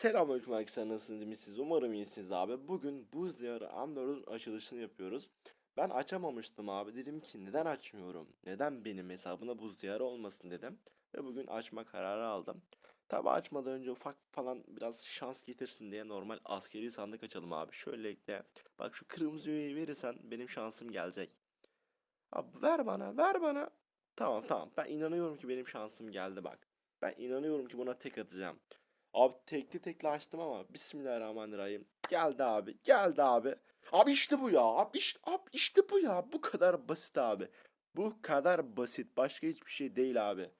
Selamünaleyküm arkadaşlar nasılsınız iyi misiniz? Umarım iyisiniz abi. Bugün buz diyarı M4'ün açılışını yapıyoruz. Ben açamamıştım abi. Dedim ki neden açmıyorum? Neden benim hesabına buz diyarı olmasın dedim. Ve bugün açma kararı aldım. Tabi açmadan önce ufak falan biraz şans getirsin diye normal askeri sandık açalım abi. Şöylelikle bak şu kırmızı üyeyi verirsen benim şansım gelecek. Abi ver bana ver bana. Tamam tamam ben inanıyorum ki benim şansım geldi bak. Ben inanıyorum ki buna tek atacağım. Abi tekli tekli açtım ama Bismillahirrahmanirrahim. Geldi abi. Geldi abi. Abi işte bu ya. Abi işte, abi işte bu ya. Bu kadar basit abi. Bu kadar basit. Başka hiçbir şey değil abi.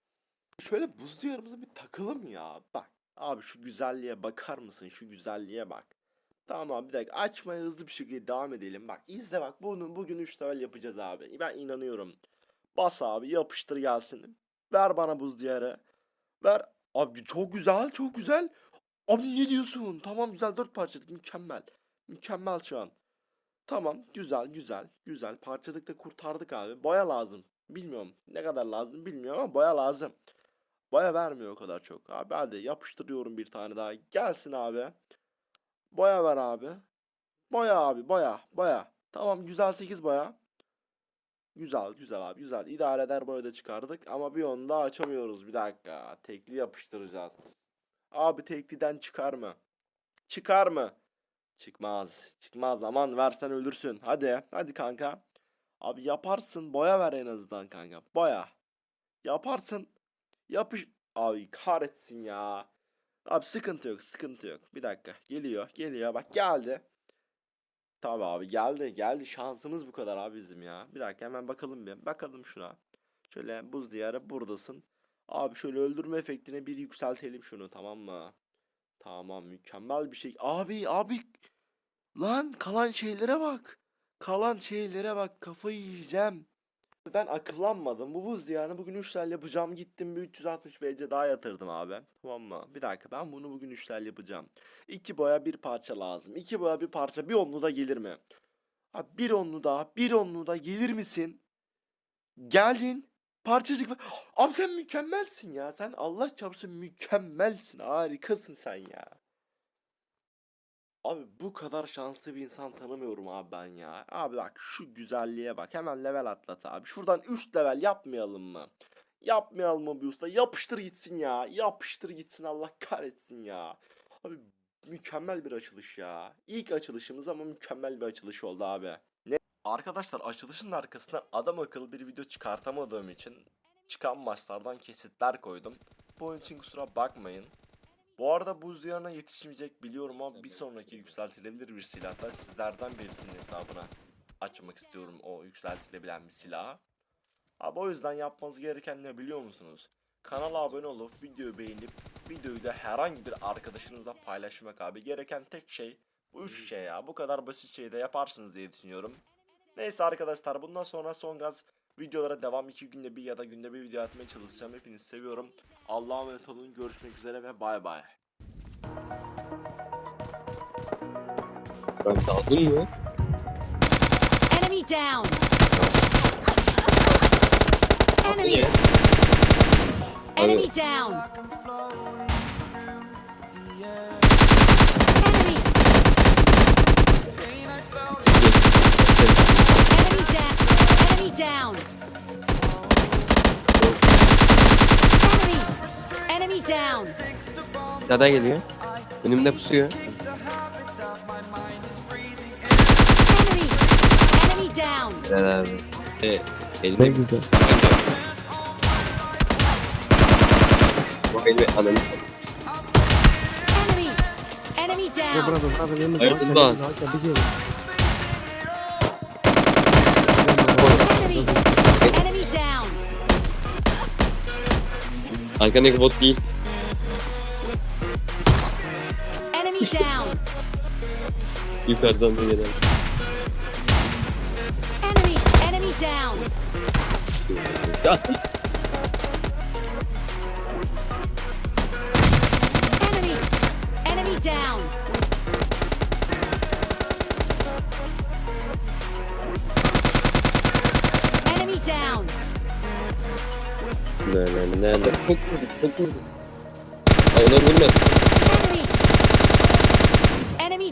Şöyle buz diyarımıza bir takalım ya. Bak. Abi şu güzelliğe bakar mısın? Şu güzelliğe bak. Tamam abi bir dakika. Açmaya hızlı bir şekilde devam edelim. Bak izle bak. Bunu bugün 3 level yapacağız abi. Ben inanıyorum. Bas abi yapıştır gelsin. Ver bana buz diyarı. Ver. Abi çok güzel, çok güzel. Abi ne diyorsun? Tamam güzel dört parçalık mükemmel. Mükemmel şu an. Tamam güzel güzel güzel. Parçalıkta kurtardık abi. Boya lazım. Bilmiyorum ne kadar lazım bilmiyorum ama boya lazım. Boya vermiyor o kadar çok. Abi hadi yapıştırıyorum bir tane daha. Gelsin abi. Boya ver abi. Boya abi boya boya. Tamam güzel 8 boya. Güzel güzel abi güzel. İdare eder boya da çıkardık ama bir onu daha açamıyoruz. Bir dakika. Tekli yapıştıracağız. Abi tekliden çıkar mı? Çıkar mı? Çıkmaz. Çıkmaz. Aman versen ölürsün. Hadi. Hadi kanka. Abi yaparsın. Boya ver en azından kanka. Boya. Yaparsın. Yapış. Abi kahretsin ya. Abi sıkıntı yok. Sıkıntı yok. Bir dakika. Geliyor. Geliyor. Bak geldi. Tabii abi geldi. Geldi. Şansımız bu kadar abi bizim ya. Bir dakika hemen bakalım bir. Bakalım şuna. Şöyle buz diyarı buradasın. Abi şöyle öldürme efektine bir yükseltelim şunu tamam mı? Tamam mükemmel bir şey. Abi abi lan kalan şeylere bak. Kalan şeylere bak kafayı yiyeceğim. Ben akıllanmadım. Bu buz diyarını bugün 3 tel yapacağım. Gittim bir 360 BC daha yatırdım abi. Tamam mı? Bir dakika ben bunu bugün 3 tel yapacağım. 2 boya bir parça lazım. 2 boya bir parça. Bir onlu da gelir mi? Abi bir onlu daha bir onlu da gelir misin? Geldin. Parçacık. Abi sen mükemmelsin ya. Sen Allah çarpsın mükemmelsin. Harikasın sen ya. Abi bu kadar şanslı bir insan tanımıyorum abi ben ya. Abi bak şu güzelliğe bak. Hemen level atlat abi. Şuradan 3 level yapmayalım mı? Yapmayalım mı bir usta? Yapıştır gitsin ya. Yapıştır gitsin Allah kahretsin ya. Abi mükemmel bir açılış ya. İlk açılışımız ama mükemmel bir açılış oldu abi. Ne? Arkadaşlar açılışın arkasına adam akıllı bir video çıkartamadığım için çıkan maçlardan kesitler koydum. Bu için kusura bakmayın. Bu arada buz diyarına yetişmeyecek biliyorum ama bir sonraki yükseltilebilir bir silahta sizlerden birisinin hesabına açmak istiyorum o yükseltilebilen bir silahı. Abi o yüzden yapmanız gereken ne biliyor musunuz? Kanala abone olup videoyu beğenip videoyu da herhangi bir arkadaşınızla paylaşmak abi. Gereken tek şey bu üç şey ya. Bu kadar basit şeyi de yaparsınız diye düşünüyorum. Neyse arkadaşlar bundan sonra son gaz videolara devam iki günde bir ya da günde bir video atmaya çalışacağım. Hepinizi seviyorum. Allah'a emanet olun. Görüşmek üzere ve bay bay. Ben daldın mı? Enemy down! Enemy! Enemy down! Enemy down! Nereden geliyor? Önümde pusuyor. Enemy! Enemy down! Helal abi. E, elime güzel. Bu elime ananı. Enemy! Enemy Bravo down! bravo yanımızda. Hayır, bundan. Arkandaki bot değil. Down! Yukarıdan da gelen. Enemy! Enemy down! Ya, Enemy! Enemy down! Enemy down! Ne ne ne ne. Çok vurduk çok vurduk. Aa, Ona vurma. Enemy!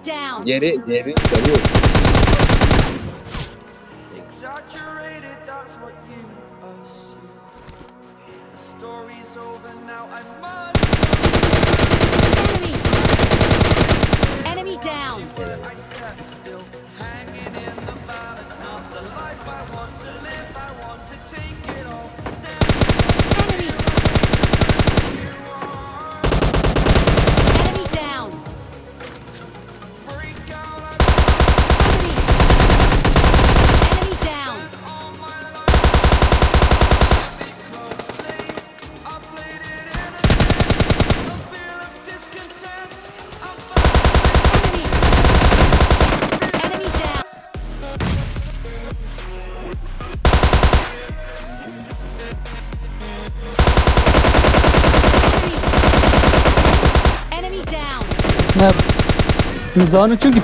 Down. Diğeri, diğeri yanıyor. Exaggerated, that's what you assume. The story's over now, I must Enemy. Enemy down. Ne? Mizahını çünkü